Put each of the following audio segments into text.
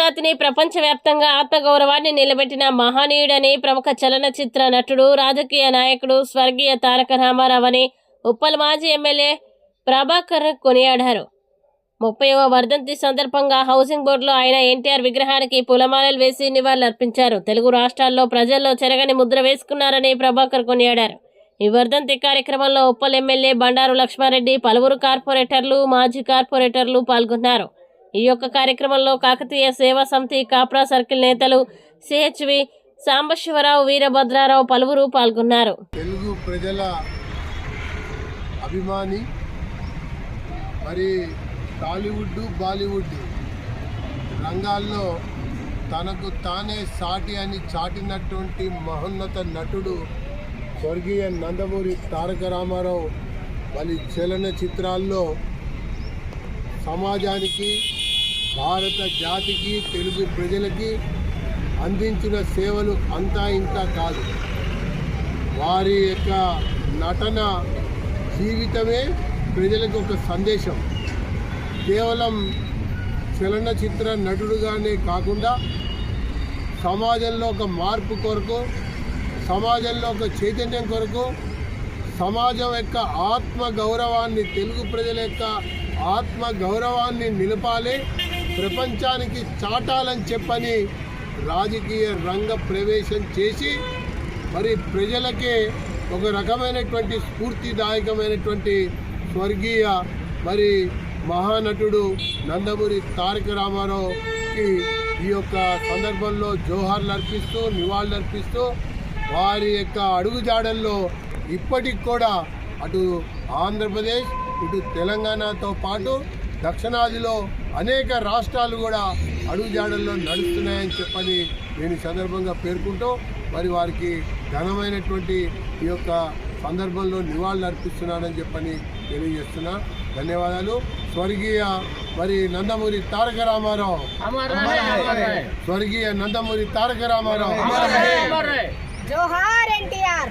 జాతిని ప్రపంచవ్యాప్తంగా ఆత్మగౌరవాన్ని నిలబెట్టిన మహనీయుడని ప్రముఖ చలనచిత్ర నటుడు రాజకీయ నాయకుడు స్వర్గీయ తారక రామారావు అని ఉప్పల్ మాజీ ఎమ్మెల్యే ప్రభాకర్ కొనియాడారు. ముప్పైవ వర్ధంతి సందర్భంగా హౌసింగ్ బోర్డులో ఆయన ఎన్టీఆర్ విగ్రహానికి పూలమాలలు వేసి నివాళులర్పించారు. తెలుగు రాష్ట్రాల్లో ప్రజల్లో చెరగని ముద్ర వేసుకున్నారని ప్రభాకర్ కొనియాడారు. ఈ వర్ధంతి కార్యక్రమంలో ఉప్పల్ ఎమ్మెల్యే బండారు లక్ష్మారెడ్డి పలువురు కార్పొరేటర్లు మాజీ కార్పొరేటర్లు పాల్గొన్నారు. ఈ యొక్క కార్యక్రమంలో కాకతీయ సేవా సమితి కాప్రా సర్కిల్ నేతలు సిహెచ్వి సాంబశివరావు వీరభద్రారావు పలువురు పాల్గొన్నారు. తెలుగు ప్రజల అభిమాని మరి టాలీవుడ్ బాలీవుడ్ రంగాల్లో తనకు తానే సాటి అని చాటినటువంటి మహోన్నత నటుడు స్వర్గీయ నందమూరి తారక రామారావు వారి చలన చిత్రాల్లో సమాజానికి భారత జాతికి తెలుగు ప్రజలకి అందించిన సేవలు అంతా ఇంకా కాదు. వారి యొక్క నటన జీవితమే ప్రజలకు ఒక సందేశం. కేవలం చలనచిత్ర నటుడుగానే కాకుండా సమాజంలో ఒక మార్పు కొరకు సమాజంలో ఒక చైతన్యం కొరకు సమాజం యొక్క ఆత్మ గౌరవాన్ని తెలుగు ప్రజల యొక్క ఆత్మ గౌరవాన్ని నిలపాలి ప్రపంచానికి చాటాలని చెప్పని రాజకీయ రంగ ప్రవేశం చేసి మరి ప్రజలకే ఒక రకమైనటువంటి స్ఫూర్తిదాయకమైనటువంటి స్వర్గీయ మరి మహానటుడు నందమూరి తారక రామారావుకి ఈ యొక్క సందర్భంలో జోహార్లు అర్పిస్తూ నివాళులు అర్పిస్తూ వారి యొక్క అడుగుజాడల్లో ఇప్పటికి కూడా అటు ఆంధ్రప్రదేశ్ ఇటు తెలంగాణతో పాటు దక్షిణాదిలో అనేక రాష్ట్రాలు కూడా అడుగుజాడల్లో నడుస్తున్నాయని చెప్పని నేను ఈ సందర్భంగా పేర్కొంటూ మరి వారికి ఘనమైనటువంటి ఈ యొక్క సందర్భంలో నివాళులు అర్పిస్తున్నానని చెప్పని తెలియజేస్తున్నా. ధన్యవాదాలు. స్వర్గీయ మరి నందమూరి తారక రామారావు. స్వర్గీయ నందమూరి తారక రామారావు. జోహార్ ఎన్టీఆర్.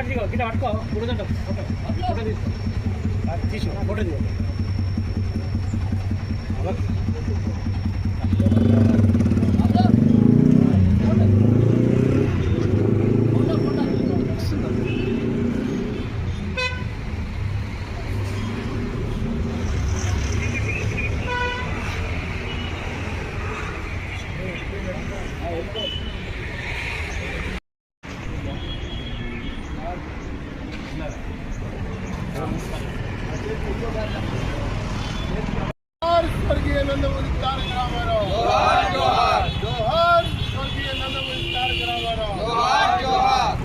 కింద పట్టుకో ఫోటో దండ ఫోటో. తీసుకో. తీసు ఫోటో తీసుకో నందమూరి తారక రామారావు జోహార్ జోహార్ స్వర్గీయ నందమూరి తారక రామారావు జోహార్